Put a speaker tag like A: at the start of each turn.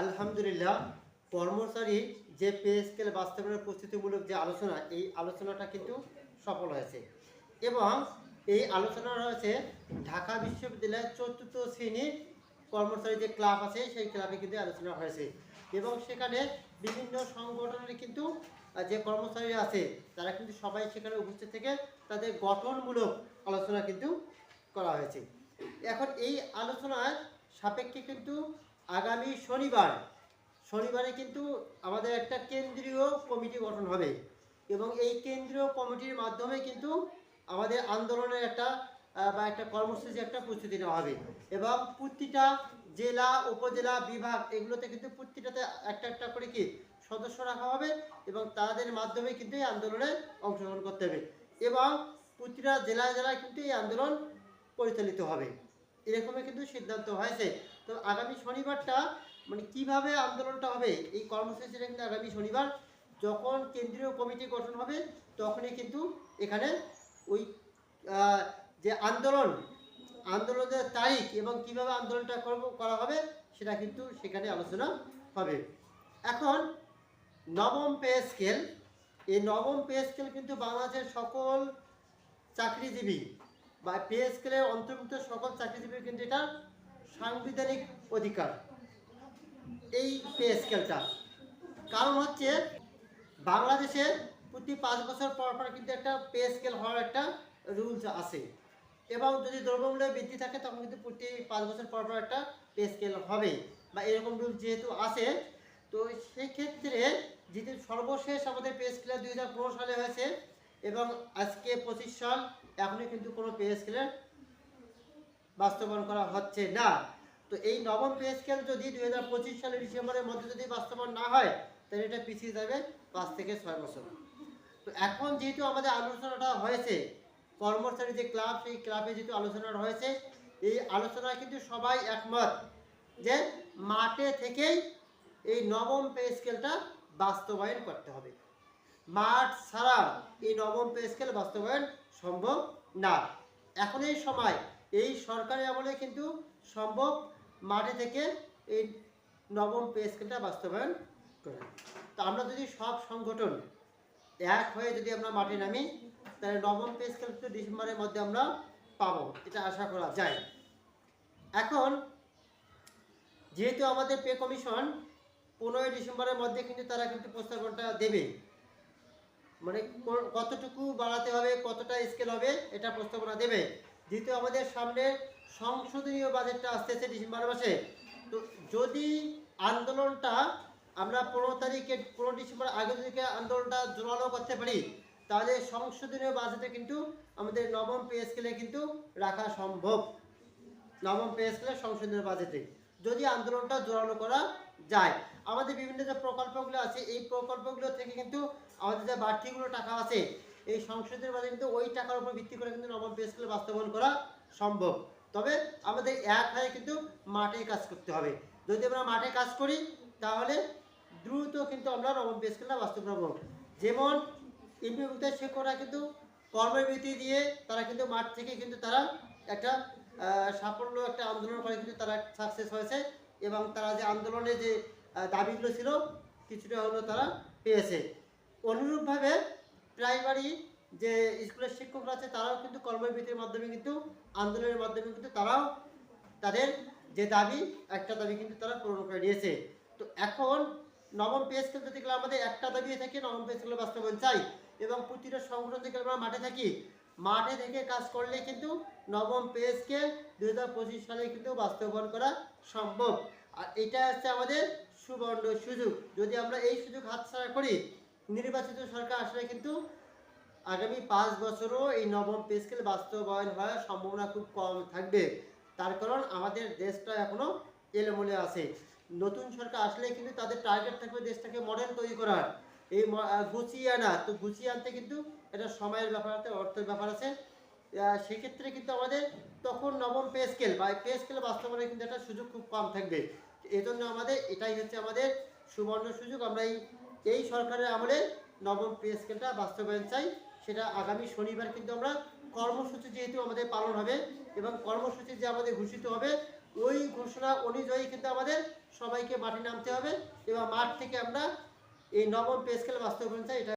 A: আলহামদুলিল্লাহ, কর্মচারী যে পে স্কেল বাস্তবায়নের প্রস্তুতিমূলক যে আলোচনা, এই আলোচনাটা কিন্তু সফল হয়েছে। এবং এই আলোচনা রয়েছে ঢাকা বিশ্ববিদ্যালয়ের চতুর্থ শ্রেণির কর্মচারী যে ক্লাব আছে, সেই ক্লাবে কিন্তু আলোচনা হয়েছে। এবং সেখানে বিভিন্ন সংগঠনের কিন্তু যে কর্মচারী আছে, তারা কিন্তু সবাই সেখানে উপস্থিত থেকে তাদের গঠনমূলক আলোচনা কিন্তু করা হয়েছে। এখন এই আলোচনার সাপেক্ষে কিন্তু আগামী শনিবার, শনিবারে কিন্তু আমাদের একটা কেন্দ্রীয় কমিটি গঠন হবে এবং এই কেন্দ্রীয় কমিটির মাধ্যমে কিন্তু আমাদের আন্দোলনের একটা বা একটা কর্মসূচি একটা প্রস্তুতি নেওয়া হবে এবং প্রতিটা জেলা, উপজেলা, বিভাগ এগুলোতে কিন্তু প্রতিটাতে একটা একটা করে কি সদস্য রাখা হবে এবং তাদের মাধ্যমে কিন্তু এই আন্দোলনে অংশগ্রহণ করতে হবে এবং প্রতিটা জেলায় জেলায় কিন্তু এই আন্দোলন পরিচালিত হবে। এরকমই কিন্তু সিদ্ধান্ত হয়েছে। তো আগামী শনিবারটা মানে কীভাবে আন্দোলনটা হবে, এই কর্মসূচিটা কিন্তু আগামী শনিবার যখন কেন্দ্রীয় কমিটি গঠন হবে, তখনই কিন্তু এখানে ওই যে আন্দোলন, আন্দোলনের তারিখ এবং কীভাবে আন্দোলনটা করা হবে, সেটা কিন্তু সেখানে আলোচনা হবে। এখন নবম পে স্কেল, এই নবম পে স্কেল কিন্তু বাংলাদেশের সকল চাকরিজীবী বা পে স্কেলের অন্তর্ভুক্ত সকল চাকরিজীবীর কিন্তু এটা সাংবিধানিক অধিকার। এই পে স্কেলটা কারণ হচ্ছে বাংলাদেশে প্রতি পাঁচ বছর পর পর কিন্তু একটা পে স্কেল হওয়ার একটা রুলস আছে। এবং যদি দ্রব্যমূল্য বৃদ্ধি থাকে, তখন কিন্তু প্রতি পাঁচ বছর পর পর একটা পে স্কেল হবে বা এরকম রুল যেহেতু আছে, তো সেক্ষেত্রে যেহেতু সর্বশেষ আমাদের পে স্কেল দুই হাজার পনেরো সালে হয়েছে এবং আজকে পঁচিশ সাল এখনই কিন্তু কোনো পে স্কেলের বাস্তবায়ন করা হচ্ছে না। তো এই নবম পে স্কেল যদি দুই হাজার পঁচিশ সালের ডিসেম্বরের মধ্যে যদি বাস্তবায়ন না হয়, তাহলে এটা পিছিয়ে যাবে পাঁচ থেকে ছয় বছর। তো এখন যেহেতু আমাদের আলোচনাটা হয়েছে, কর্মচারী যে ক্লাব সেই ক্লাবে যেহেতু আলোচনাটা হয়েছে, এই আলোচনায় কিন্তু সবাই একমত যে মাঠে থেকেই এই নবম পে স্কেলটা বাস্তবায়ন করতে হবে। মাঠ ছাড়া এই নবম পে স্কেল বাস্তবায়ন সম্ভব না। এখন এই সময় এই সরকারি আমলে কিন্তু সম্ভব মাঠে থেকে এই নবম পে স্কেলটা বাস্তবায়ন করে। তো আমরা যদি সব সংগঠন এক হয়ে যদি আমরা মাঠে নামি, তাহলে নবম পে স্কেল কিন্তু ডিসেম্বরের মধ্যে আমরা পাবো। এটা আশা করা যায়। এখন যেহেতু আমাদের পে কমিশন পনেরোই ডিসেম্বরের মধ্যে কিন্তু তারা কিন্তু প্রস্তাবনটা দেবে মানে কতটুকু বাড়াতে হবে, কতটা স্কেল হবে, এটা প্রস্তাবনা দেবে। যেহেতু আমাদের সামনে সংশোধনীয় বাজেটটা আসতেছে ডিসেম্বর মাসে, তো যদি আন্দোলনটা আমরা পনেরো তারিখে, পনেরো ডিসেম্বর আগে থেকে আন্দোলনটা জোরালো করতে পারি, তাহলে সংশোধনীয় বাজেটে কিন্তু আমাদের নবম পে স্কেলে কিন্তু রাখা সম্ভব। নবম পে স্কেলে সংশোধনীয় বাজেটে, যদি আন্দোলনটা জোরালো করা যায়। আমাদের বিভিন্ন যে প্রকল্পগুলো আছে, এই প্রকল্পগুলো থেকে কিন্তু আমাদের যে বাড়তিগুলো টাকা আছে, এই সংসদের বাজেট কিন্তু ওই টাকার উপর ভিত্তি করে কিন্তু নবম পে স্কেলে বাস্তবায়ন করা সম্ভব। তবে আমাদের এক হয়ে কিন্তু মাঠে কাজ করতে হবে। যদি আমরা মাঠে কাজ করি, তাহলে দ্রুত কিন্তু আমরা নবম পে স্কেলটা বাস্তবায়ন করব। যেমন ইন্টারভিউতে শিক্ষকরা কিন্তু কর্মবিরতি দিয়ে তারা কিন্তু মাঠ থেকে কিন্তু তারা একটা সাফল্য, একটা আন্দোলন করে কিন্তু তারা সাকসেস হয়েছে এবং তারা যে আন্দোলনে যে দাবিগুলো ছিল, কিছুটা হলেও তারা পেয়েছে। অনুরূপভাবে প্রাইমারি যে স্কুলের শিক্ষকরা আছে, তারাও কিন্তু কর্মবিরতির মাধ্যমে কিন্তু, আন্দোলনের মাধ্যমে কিন্তু তারাও তাদের যে দাবি, একটা দাবি কিন্তু তারা পূরণ করে নিয়েছে। তো এখন নবম পে স্কেল যদি আমাদের একটা দাবি থেকে, নবম পে স্কেল বাস্তবায়ন চাই এবং প্রতিটা সংগঠন থেকে আমরা মাঠে থাকি, মাঠে থেকে কাজ করলে কিন্তু নবম পে স্কেল দুই হাজার পঁচিশ সালে কিন্তু বাস্তবায়ন করা সম্ভব। আর এটা হচ্ছে আমাদের সুবর্ণ সুযোগ। যদি আমরা এই সুযোগ হাত হাতছাড়া করি নির্বাচিত সরকার আসলে কিন্তু আগামী পাঁচ বছরও এই নবম পে স্কেল বাস্তবায়ন হওয়ার সম্ভাবনা খুব কম থাকবে। তার কারণ আমাদের দেশটা এখনও এলোমেলো আছে। নতুন সরকার আসলে কিন্তু তাদের টার্গেট থাকবে দেশটাকে মডেল তৈরি করার। এই গুছিয়ে আনা। তো গুছিয়ে আনতে কিন্তু এটা সময়ের ব্যাপার আছে, অর্থের ব্যাপার আছে। সেক্ষেত্রে কিন্তু আমাদের তখন নবম পে স্কেল বা পে স্কেল বাস্তবায়নে কিন্তু একটা সুযোগ খুব কম থাকবে। এই জন্য আমাদের এটাই হচ্ছে আমাদের সুবর্ণ সুযোগ। আমরা এই এই সরকারের আমলে নবম পে স্কেলটা বাস্তবায়ন চাই, সেটা আগামী শনিবার কিন্তু আমরা কর্মসূচি যেহেতু আমাদের পালন হবে এবং কর্মসূচি যে আমাদের ঘোষিত হবে, ওই ঘোষণা অনুযায়ী কিন্তু আমাদের সবাইকে মাঠে নামতে হবে এবং মাঠ থেকে আমরা এই নবম পে স্কেল বাস্তবায়ন চাই, এটা